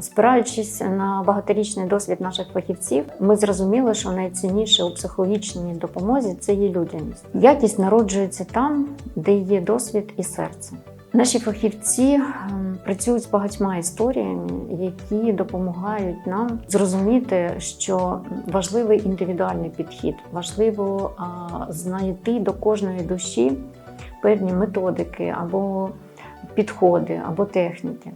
Спираючись на багаторічний досвід наших фахівців, ми зрозуміли, що найцінніше у психологічній допомозі це є людяність. Якість народжується там, де є досвід і серце. Наші фахівці ем, працюють з багатьма історіями, які допомагають нам зрозуміти, що важливий індивідуальний підхід, важливо знайти до кожної душі певні методики або підходи, або техніки.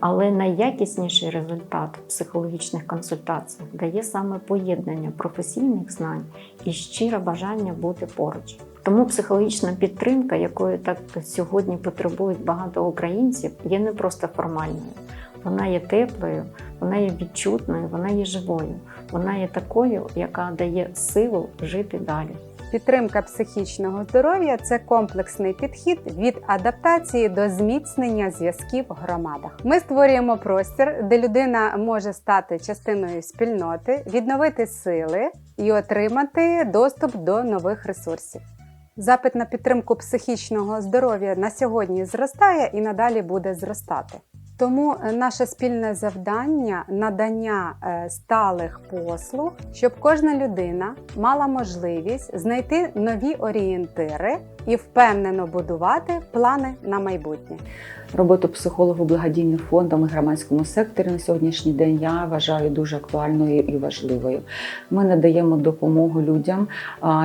Але найякісніший результат психологічних консультацій дає саме поєднання професійних знань і щире бажання бути поруч. Тому психологічна підтримка, якої так сьогодні потребують багато українців, є не просто формальною. Вона є теплою, вона є відчутною, вона є живою, вона є такою, яка дає силу жити далі. Підтримка психічного здоров'я це комплексний підхід від адаптації до зміцнення зв'язків в громадах. Ми створюємо простір, де людина може стати частиною спільноти, відновити сили і отримати доступ до нових ресурсів. Запит на підтримку психічного здоров'я на сьогодні зростає і надалі буде зростати. Тому е, наше спільне завдання надання е, сталих послуг, щоб кожна людина мала можливість знайти нові орієнтири і впевнено будувати плани на майбутнє. Роботу психологу благодійним фондом і громадському секторі на сьогоднішній день я вважаю дуже актуальною і важливою. Ми надаємо допомогу людям,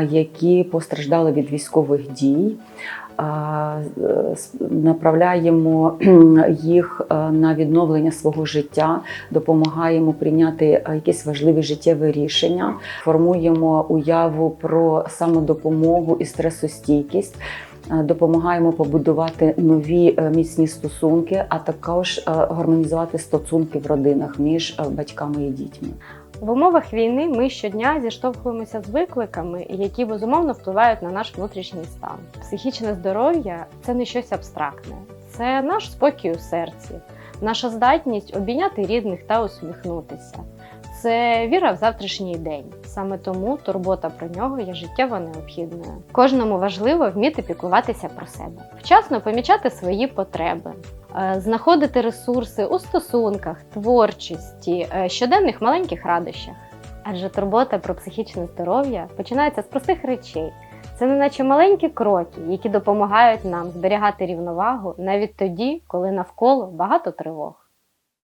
які постраждали від військових дій. Направляємо їх е, на відновлення свого життя, допомагаємо прийняти е, якісь важливі життєві рішення, формуємо уяву про самодопомогу і стресостійкість. Е, Допомагаємо побудувати нові міцні стосунки, а також гармонізувати стосунки в родинах між батьками і дітьми. В умовах війни ми щодня зіштовхуємося з викликами, які безумовно впливають на наш внутрішній стан. Психічне здоров'я це не щось абстрактне, це наш спокій у серці, наша здатність обійняти рідних та усміхнутися. Це віра в завтрашній день. Саме тому турбота про нього є життєво необхідною. Кожному важливо вміти піклуватися про себе, вчасно помічати свої потреби, е, знаходити ресурси у стосунках, творчості, е, щоденних маленьких радощах. Адже турбота про психічне здоров'я починається з простих речей. Це неначе маленькі кроки, які допомагають нам зберігати рівновагу навіть тоді, коли навколо багато тривог.